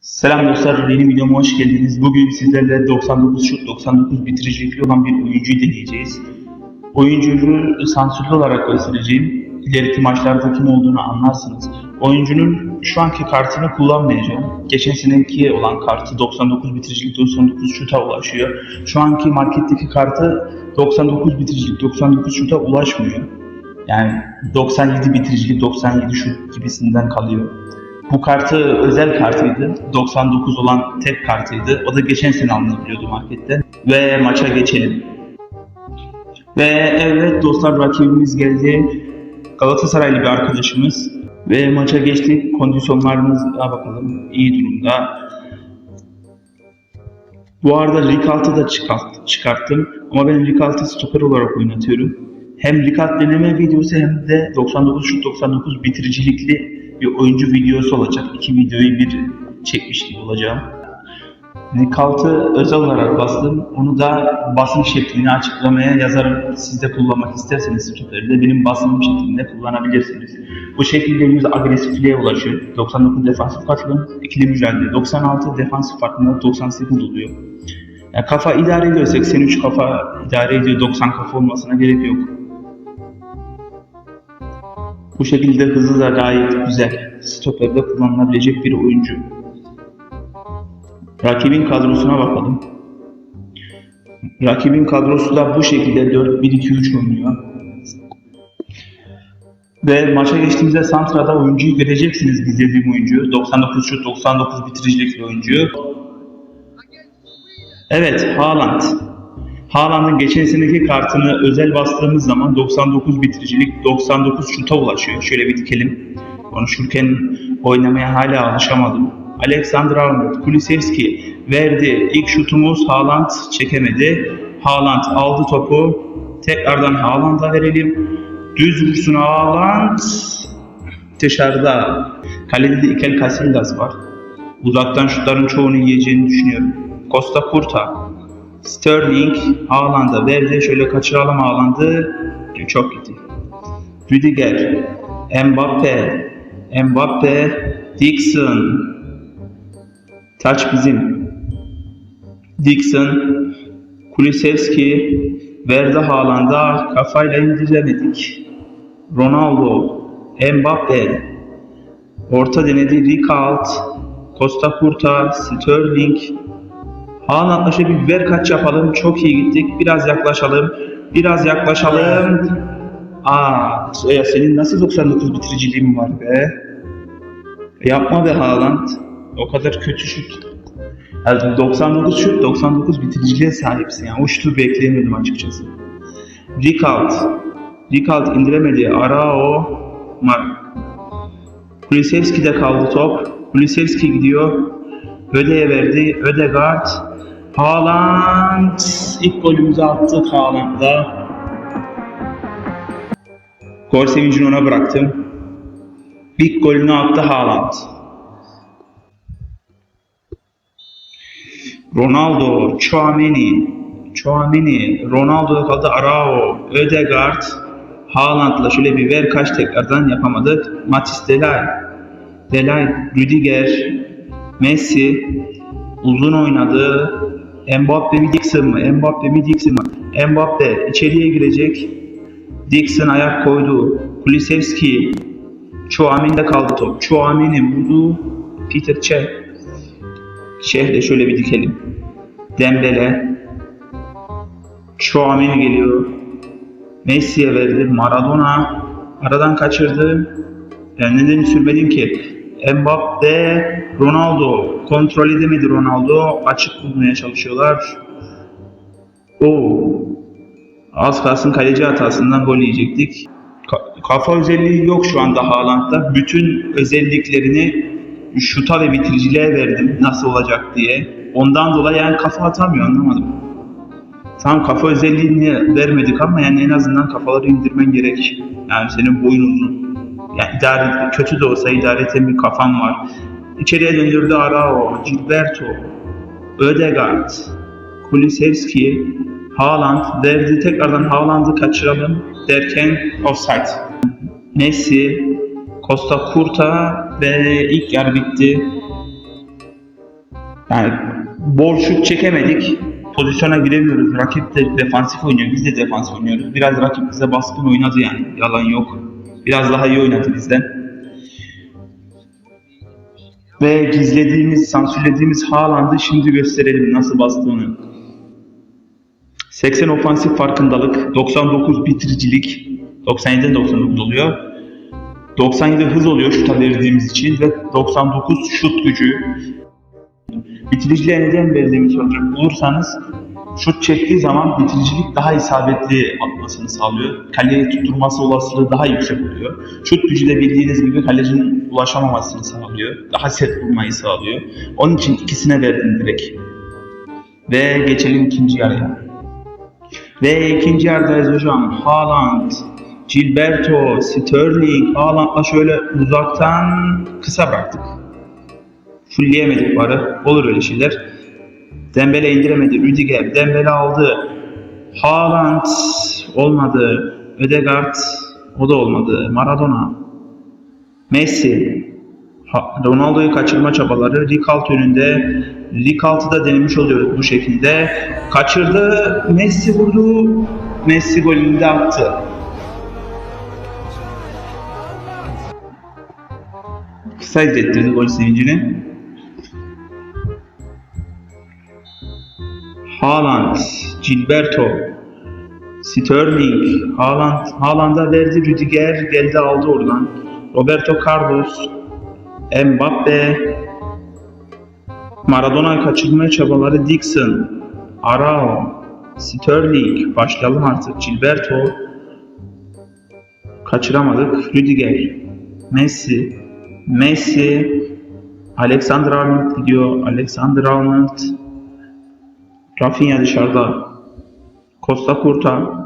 Selam dostlar, yeni videoma hoş geldiniz. Bugün sizlerle 99 şut, 99 bitiricilikli olan bir oyuncuyu deneyeceğiz. Oyuncunun sansürlü olarak göstereceğim. İleriki maçlarda kim olduğunu anlarsınız. Oyuncunun şu anki kartını kullanmayacağım. Geçen seneki olan kartı 99 bitiricilik, 99 şuta ulaşıyor. Şu anki marketteki kartı 99 bitiricilik, 99 şuta ulaşmıyor. Yani 97 bitiricilik, 97 şut gibisinden kalıyor. Bu kartı özel kartıydı. 99 olan tek kartıydı. O da geçen sene alınabiliyordu markette. Ve maça geçelim. Ve evet dostlar rakibimiz geldi. Galatasaraylı bir arkadaşımız. Ve maça geçtik. Kondisyonlarımıza bakalım. İyi durumda. Bu arada Ricalt'ı da çıkart, çıkarttım. Ama ben Ricalt'ı stoper olarak oynatıyorum. Hem Ricalt deneme videosu hem de 99 şut 99 bitiricilikli bir oyuncu videosu olacak. İki videoyu bir çekmiş gibi olacağım. Ricalt'ı özel olarak bastım. Onu da basım şeklini açıklamaya yazarım. Siz de kullanmak isterseniz stoperde benim basım şeklinde kullanabilirsiniz. Bu şekilde yüz agresifliğe ulaşıyor. 99 defansif katılım, ikili mücadele 96, defansif farkında 98 oluyor. Yani kafa idare ediyor, 83 kafa idare ediyor, 90 kafa olmasına gerek yok. Bu şekilde hızı da gayet güzel. Stoperde kullanılabilecek bir oyuncu. Rakibin kadrosuna bakalım. Rakibin kadrosu da bu şekilde 4-1-2-3 oynuyor. Ve maça geçtiğimizde Santra'da oyuncuyu göreceksiniz izlediğim oyuncu. 99 şut, 99 bitiricilikli oyuncu. Evet, Haaland. Haaland'ın geçen seneki kartını özel bastığımız zaman 99 bitiricilik, 99 şuta ulaşıyor. Şöyle bir dikelim. Konuşurken oynamaya hala alışamadım. Alexander Arnold, Kulisevski verdi. İlk şutumuz Haaland çekemedi. Haaland aldı topu. Tekrardan Haaland'a verelim. Düz vursun Haaland. Dışarıda. Kalede de Iker Casillas var. Uzaktan şutların çoğunu yiyeceğini düşünüyorum. Costa Curta. Sterling Haaland'a verdi. Şöyle kaçıralım Haaland'ı. Çok gitti. Rüdiger. Mbappe. Mbappe. Dixon. Taç bizim. Dixon. Kulisevski. Verdi Haaland'a. Kafayla indiremedik. Ronaldo. Mbappe. Orta denedi. Ricard. Costa Curta. Sterling. Haaland'la şöyle bir ver kaç yapalım. Çok iyi gittik. Biraz yaklaşalım. Biraz yaklaşalım. Aa, ya senin nasıl 99 bitiriciliğin var be? Yapma be Haaland. O kadar kötü şut. Yani 99 şut, 99 bitiriciliğe sahipsin. Yani o şutu beklemiyordum açıkçası. Ricard. Ricard indiremedi. Arao. Mar Kulisevski'de kaldı top. Kulisevski gidiyor. Öde'ye verdi. Ödegaard. Haaland. ilk golümüzü attık Haaland'la. Gol sevincini ona bıraktım. İlk golünü attı Haaland. Ronaldo, Chouameni, Chouameni, Ronaldo kaldı Arao, Ödegaard, Haaland'la şöyle bir ver kaç tekrardan yapamadık. Matis Delay, Delay, Rüdiger, Messi uzun oynadı. Mbappe mi Dixon mı? Mbappe mi Dixon mı? Mbappe içeriye girecek. Dixon ayak koydu. Kulisevski. Chouameni'de kaldı top. Chouameni vurdu. Peter. Cech de şöyle bir dikelim. Dembele. Chouameni geliyor. Messi'ye verdi. Maradona aradan kaçırdı. Yani neden sürmedim ki? Mbappe, Ronaldo kontrol edemedi Ronaldo. Açık bulmaya çalışıyorlar. Oo. Az kalsın kaleci hatasından gol yiyecektik. Ka- kafa özelliği yok şu anda Haaland'da. Bütün özelliklerini şuta ve bitiriciliğe verdim nasıl olacak diye. Ondan dolayı yani kafa atamıyor anlamadım. Tamam kafa özelliğini vermedik ama yani en azından kafaları indirmen gerek. Yani senin boyun uzun. Yani idare, kötü de olsa idare eden bir kafan var. İçeriye döndürdü Arao, Gilberto, Ödegaard, Kulisevski, Haaland verdi. Tekrardan Haaland'ı kaçıralım derken offside. Messi, Costa Curta ve ilk yarı bitti. Yani bol şut çekemedik. Pozisyona giremiyoruz. Rakip de defansif oynuyor. Biz de defansif oynuyoruz. Biraz rakip bize baskın oynadı yani. Yalan yok. Biraz daha iyi oynadı bizden. Ve gizlediğimiz, sansürlediğimiz Haaland'ı şimdi gösterelim nasıl bastığını. 80 ofansif farkındalık, 99 bitiricilik, 97'den 99 oluyor. 97 hız oluyor şuta verdiğimiz için ve 99 şut gücü. Bitiriciliğe neden verdiğimi soracak olursanız şut çektiği zaman bitiricilik daha isabetli atmasını sağlıyor. Kaleye tutturması olasılığı daha yüksek oluyor. Şut gücü de bildiğiniz gibi kalecinin ulaşamamasını sağlıyor. Daha set vurmayı sağlıyor. Onun için ikisine verdim direkt. Ve geçelim ikinci yarıya. Ve ikinci yerdayız hocam. Haaland, Gilberto, Sterling, Haaland'la şöyle uzaktan kısa bıraktık. Fullleyemedik barı. Olur öyle şeyler. Dembele indiremedi. Rüdiger. Dembele aldı. Haaland olmadı. Ödegaard o da olmadı. Maradona. Messi. Ronaldo'yu kaçırma çabaları. Rikalt önünde. Rikalt'ı da denemiş oluyoruz bu şekilde. Kaçırdı. Messi vurdu. Messi golünü de attı. Kısa izlettirdi gol sevincini. Haaland, Gilberto, Sterling, Haaland, Haaland'a verdi Rüdiger geldi aldı oradan. Roberto Carlos, Mbappe, Maradona kaçırmaya çabaları Dixon, Arao, Sterling, başlayalım artık. Gilberto, kaçıramadık. Rüdiger, Messi, Messi, Alexander Arnold gidiyor, Alexander Arnold, Rafinha dışarıda. Costa Curta.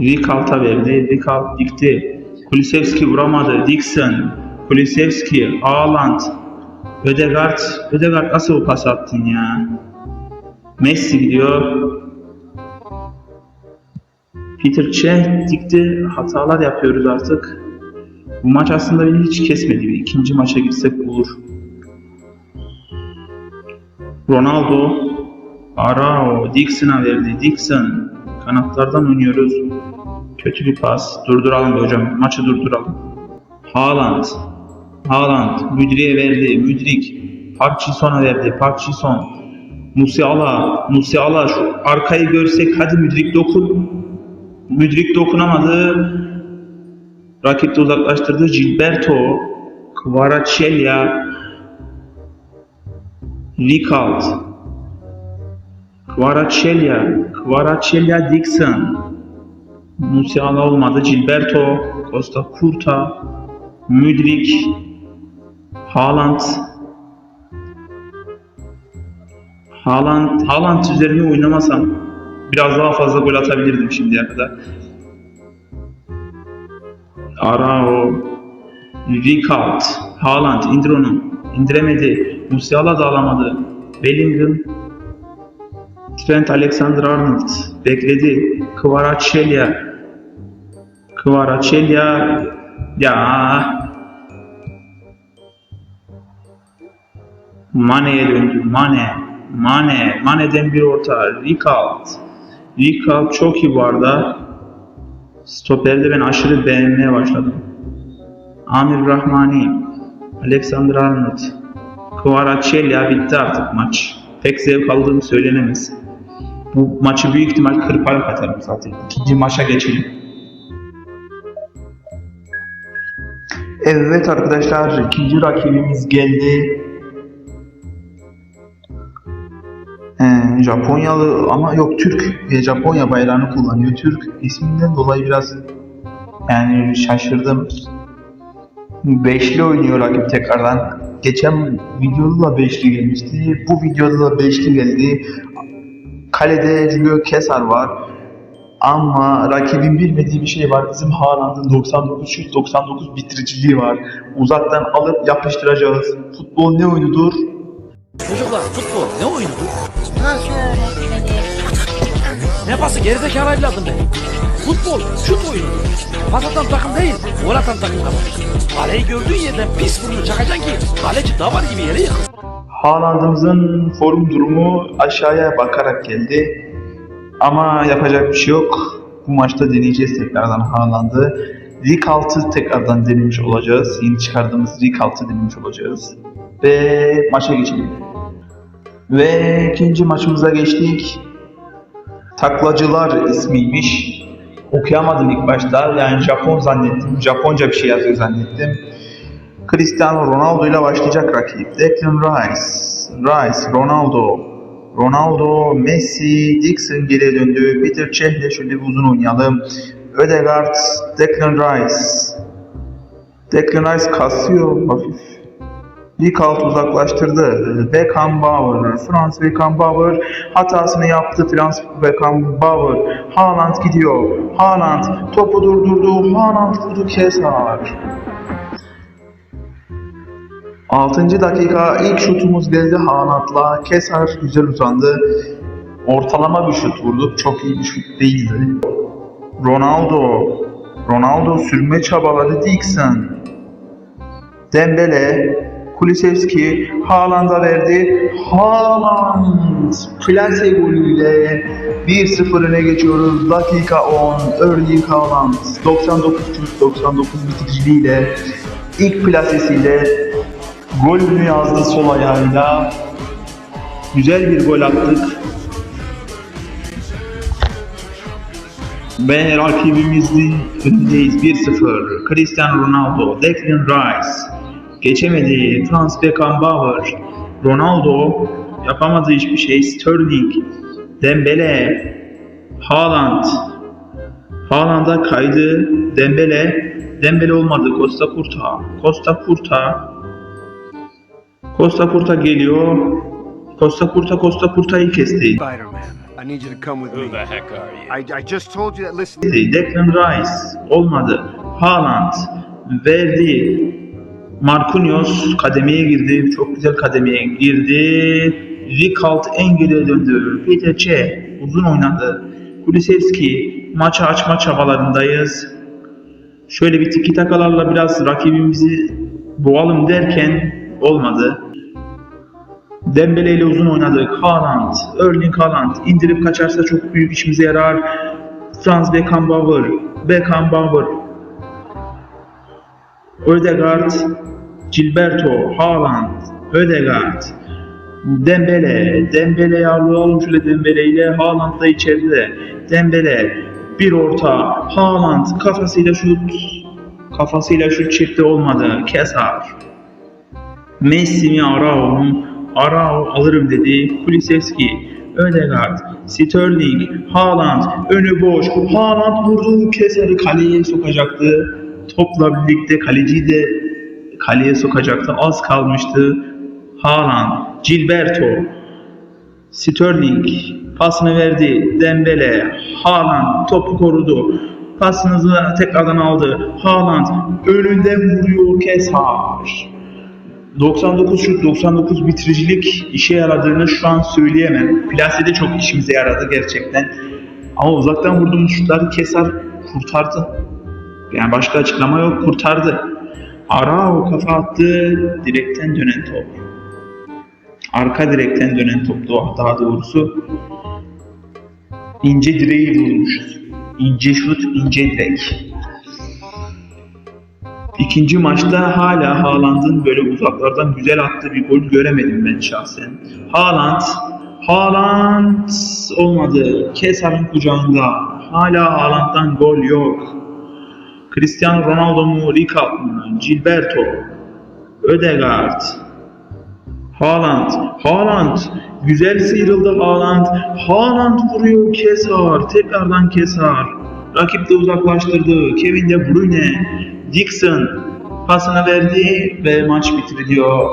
Rikalt'a verdi. Rikalt dikti. Kulisevski vuramadı. Dixon. Kulisevski. Haaland. Ödegaard. Ödegaard nasıl o pas attın ya? Messi gidiyor. Peter Cech dikti. Hatalar yapıyoruz artık. Bu maç aslında beni hiç kesmedi. Bir ikinci maça girsek olur. Ronaldo, Arao, Dixon'a verdi. Dixon, kanatlardan oynuyoruz. Kötü bir pas. Durduralım hocam. Maçı durduralım. Haaland, Haaland, Müdrik'e verdi. Müdrik, Park Ji-sun'a verdi. Park Ji-sun, Musiala, Musiala şu arkayı görsek hadi Müdrik dokun. Müdrik dokunamadı. Rakip de uzaklaştırdı. Gilberto, Kvaratskhelia, Ricard, Kvaratskhelia, Kvaratskhelia Dixon, Musiala olmadı, Gilberto, Costa Curta, Müdrik, Haaland, Haaland, Haaland üzerine oynamasam biraz daha fazla gol atabilirdim şimdiye kadar. Arao, Ricard, Haaland indir onu. İndiremedi. Musiala da alamadı. Bellingham, Trent Alexander-Arnold bekledi. Kvaratskhelia, Kvaratskhelia ya Mane'ye döndü. Mane, Mane, Mane'den bir orta. Rikalt, Rikalt çok iyi arada. Stoperde ben aşırı beğenmeye başladım. Amir Rahmani, Alexander Arnold, Kvaratskhelia bitti artık maç. Pek zevk aldığım söylenemez. Bu maçı büyük ihtimal kırparak atarım zaten. İkinci maça geçelim. Evet arkadaşlar ikinci rakibimiz geldi. Ee, Japonyalı ama yok Türk. Ee, Japonya bayrağını kullanıyor. Türk isminden dolayı biraz yani şaşırdım. Beşli oynuyor rakip tekrardan. Geçen videoda da beşli gelmişti. Bu videoda da beşli geldi. Kalede Julio Kesar var. Ama rakibin bilmediği bir şey var. Bizim Haaland'ın 99 şut 99 bitiriciliği var. Uzaktan alıp yapıştıracağız. Futbol ne oyunudur? Çocuklar futbol ne oyunudur? Nasıl öğretmenim? Ne pası gerizekalı evladım benim. Futbol, şut oyunu. Pas atan takım değil, gol atan takım var. Kaleyi gördüğün yerden pis vurunu çakacaksın ki kaleci davar gibi yere yıkılsın. Haaland'ımızın form durumu aşağıya bakarak geldi. Ama yapacak bir şey yok. Bu maçta deneyeceğiz tekrardan Haaland'ı. Lig 6 tekrardan denemiş olacağız. Yeni çıkardığımız Lig 6 denemiş olacağız. Ve maça geçelim. Ve ikinci maçımıza geçtik. Taklacılar ismiymiş. Okuyamadım ilk başta. Yani Japon zannettim. Japonca bir şey yazıyor zannettim. Cristiano Ronaldo ile başlayacak rakip. Declan Rice, Rice, Ronaldo, Ronaldo, Messi, Dixon geriye döndü. Peter Cech'le şöyle bir uzun oynayalım. Ödegaard, Declan Rice. Declan Rice kasıyor hafif. İlk alt uzaklaştırdı. Beckenbauer, Franz Beckenbauer hatasını yaptı. Franz Beckenbauer. Haaland gidiyor. Haaland topu durdurdu. Haaland vurdu Kesar. 6. dakika ilk şutumuz geldi Haaland'la. Kesar güzel uzandı. Ortalama bir şut vurduk. Çok iyi bir şut değildi. Ronaldo. Ronaldo sürme çabaladı Dixon. Dembele. Kulisevski Haaland'a verdi. Haaland plase golüyle 1-0 öne geçiyoruz. Dakika 10. Erling Haaland 99 şut 99 bitiriciliğiyle ilk plasesiyle golünü yazdı sol ayağıyla. Güzel bir gol attık. Ve rakibimizin önündeyiz 1-0. Cristiano Ronaldo, Declan Rice. Geçemedi. Franz Beckenbauer. Ronaldo yapamadı hiçbir şey. Sterling. Dembele. Haaland. Haaland'a kaydı. Dembele. Dembele olmadı. Costa Curta. Costa Curta. Costa Curta geliyor. Costa Curta Costa Curta'yı kesti. Spider-Man, I need you to come with me. Who the heck are you? I, I just told you that. Listen. Declan Rice olmadı. Haaland verdi. Marquinhos kademeye girdi. Çok güzel kademeye girdi. Rijkaard en geriye döndü. Peter Cech uzun oynadı. Kulisevski maçı açma çabalarındayız. Şöyle bir tiki takalarla biraz rakibimizi boğalım derken olmadı. Dembele ile uzun oynadık. Haaland, Erling Haaland indirip kaçarsa çok büyük işimize yarar. Franz Beckenbauer, Beckenbauer, Ödegaard, Gilberto, Haaland, Ödegaard, Dembele, Dembele'yi alalım şöyle Dembele ile Haaland da içeride. Dembele, bir orta, Haaland kafasıyla şut, kafasıyla şut çekti olmadı. Kesar. Messi mi Arao? Arao alırım dedi. Kulisevski, Ödegaard, Sterling, Haaland, önü boş. Haaland vurdu. Keser'i kaleye sokacaktı. Topla birlikte kaleciyi de kaleye sokacaktı. Az kalmıştı. Haaland, Gilberto, Sterling pasını verdi. Dembele, Haaland topu korudu. Pasınızı tekrardan aldı. Haaland önünden vuruyor Kesar. 99 şut 99 bitiricilik işe yaradığını şu an söyleyemem. Plasede çok işimize yaradı gerçekten. Ama uzaktan vurduğumuz şutları Kesar kurtardı. Yani başka açıklama yok kurtardı. Arao kafa attı direkten dönen top. Arka direkten dönen toptu daha doğrusu. İnce direği vurmuşuz. İnce şut, ince direk. İkinci maçta hala Haaland'ın böyle uzaklardan güzel attığı bir gol göremedim ben şahsen. Haaland, Haaland olmadı. Kesar'ın kucağında. Hala Haaland'dan gol yok. Cristiano Ronaldo mu, Rijkaard mı, Gilberto, Ödegaard, Haaland, Haaland, güzel sıyrıldı Haaland, Haaland vuruyor Kesar, tekrardan Kesar, rakip de uzaklaştırdı, Kevin De Bruyne, Dixon pasını verdi ve maç bitiriliyor.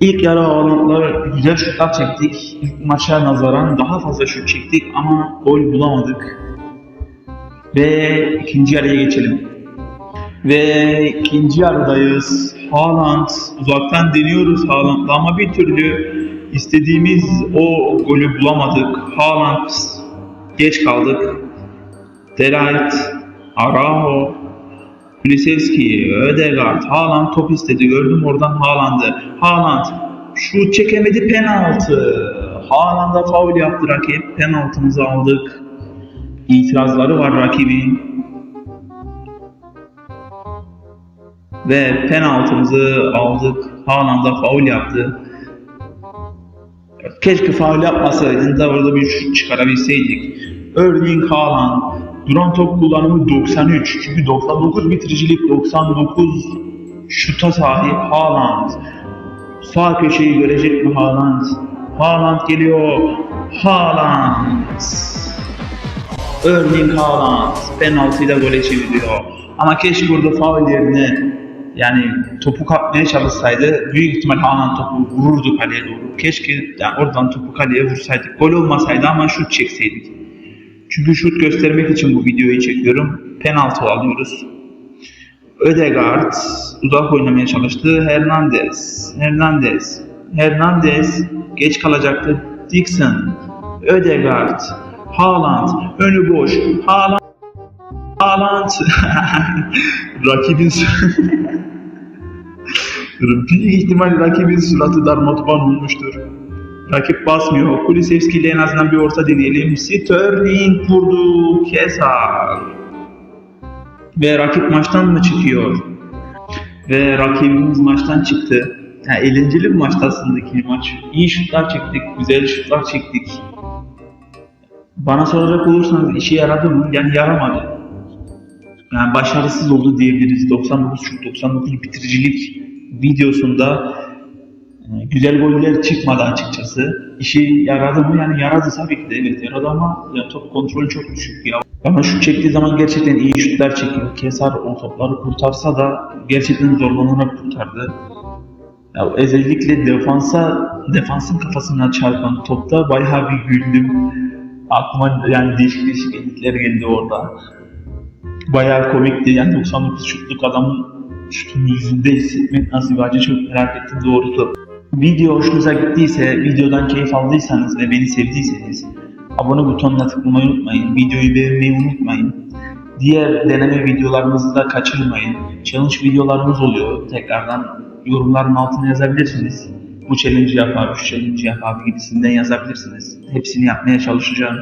İlk yarı Haaland'la güzel şutlar çektik, ilk maça nazaran daha fazla şut çektik ama gol bulamadık. Ve ikinci yarıya geçelim. Ve ikinci yarıdayız. Haaland uzaktan deniyoruz Haaland'la ama bir türlü istediğimiz o golü bulamadık. Haaland geç kaldık. Delight, Araujo, Kulisevski, Ödegaard, Haaland top istedi. Gördüm oradan Haaland'ı. Haaland şut çekemedi penaltı. Haaland'a faul yaptı rakip. Penaltımızı aldık. İtirazları var rakibin. Ve penaltımızı aldık. Haaland'a faul yaptı. Keşke faul yapmasaydın da orada bir şut çıkarabilseydik. Erling Haaland duran top kullanımı 93 çünkü 99 bitiricilik 99 şuta sahip Haaland. Sağ köşeyi görecek mi Haaland? Haaland geliyor. Haaland. Erling Haaland penaltıyla gole çeviriyor. Ama keşke burada faul yerine yani topu kapmaya çalışsaydı büyük ihtimal Haaland topu vururdu kaleye doğru. Keşke yani oradan topu kaleye vursaydık. Gol olmasaydı ama şut çekseydik. Çünkü şut göstermek için bu videoyu çekiyorum. Penaltı alıyoruz. Ödegaard uzak oynamaya çalıştı. Hernandez. Hernandez. Hernandez geç kalacaktı. Dixon. Ödegaard. Haaland. Önü boş. Haaland. Haaland. Rakibin Büyük ihtimal rakibin suratı darmadağın olmuştur. Rakip basmıyor. Kulisevski ile en azından bir orta deneyelim. Sterling vurdu. Kesar. Ve rakip maçtan mı çıkıyor? Ve rakibimiz maçtan çıktı. Ha, eğlenceli bir maçtı aslında ikinci maç. İyi şutlar çektik, güzel şutlar çektik. Bana soracak olursanız işe yaradı mı? Yani yaramadı. Yani başarısız oldu diyebiliriz. 99 şut, 99 bitiricilik videosunda e, güzel goller çıkmadı açıkçası. İşe yaradı mı? Yani yaradı tabii ki de evet yaradı ama ya top kontrolü çok düşük ya. Ama şut çektiği zaman gerçekten iyi şutlar çekiyor. Kesar o topları kurtarsa da gerçekten zorlanarak kurtardı. Ya özellikle defansa defansın kafasına çarpan topta bayağı bir güldüm. Aklıma yani değişik değişik editler geldi orada. Bayağı komikti. Yani 99 şutluk adamın şutunu yüzünde hissetmek nasıl bir çok merak ettim doğrusu. Video hoşunuza gittiyse, videodan keyif aldıysanız ve beni sevdiyseniz abone butonuna tıklamayı unutmayın. Videoyu beğenmeyi unutmayın. Diğer deneme videolarımızı da kaçırmayın. Challenge videolarımız oluyor. Tekrardan yorumların altına yazabilirsiniz. Bu challenge yap abi, şu challenge yap gibisinden yazabilirsiniz. Hepsini yapmaya çalışacağım.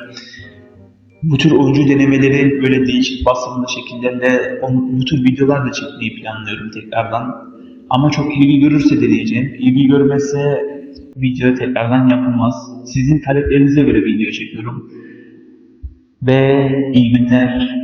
Bu tür oyuncu denemeleri böyle değişik basımlı şekillerle bu tür videolar da çekmeyi planlıyorum tekrardan. Ama çok ilgi görürse deneyeceğim. İlgi görmezse video tekrardan yapılmaz. Sizin taleplerinize göre video çekiyorum. Ve iyi günler.